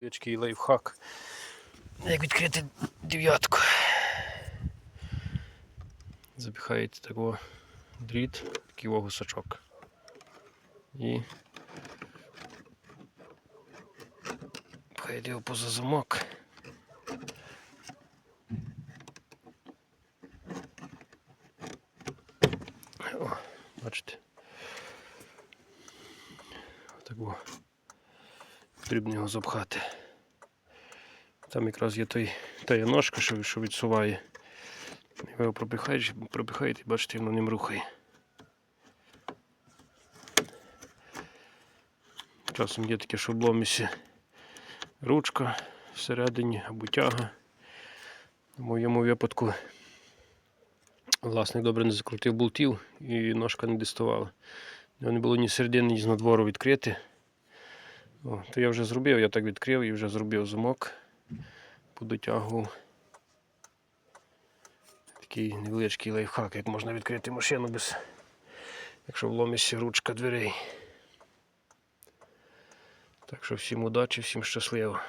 Невеличкий лайфхак. Як відкрити дев'ятку. Запіхаєте такого дріт, такий гусачок. І пхаєте його поза замок. О, бачите. Отак. Потрібно його запхати. Там якраз є той, та є ножка, що, що відсуває. Ви його пропихаєте, пропихаєте і бачите, воно ним рухає. Часом є таке, що в ломісі ручка всередині або тяга. В моєму випадку власник добре не закрутив болтів і ножка не діставала. Не було ні середини, ні з надвору відкрити. О, то я вже зробив, я так відкрив і вже зробив замок, дотягу. Такий невеличкий лайфхак, як можна відкрити машину без, якщо в ломісі ручка дверей. Так що всім удачі, всім щасливо.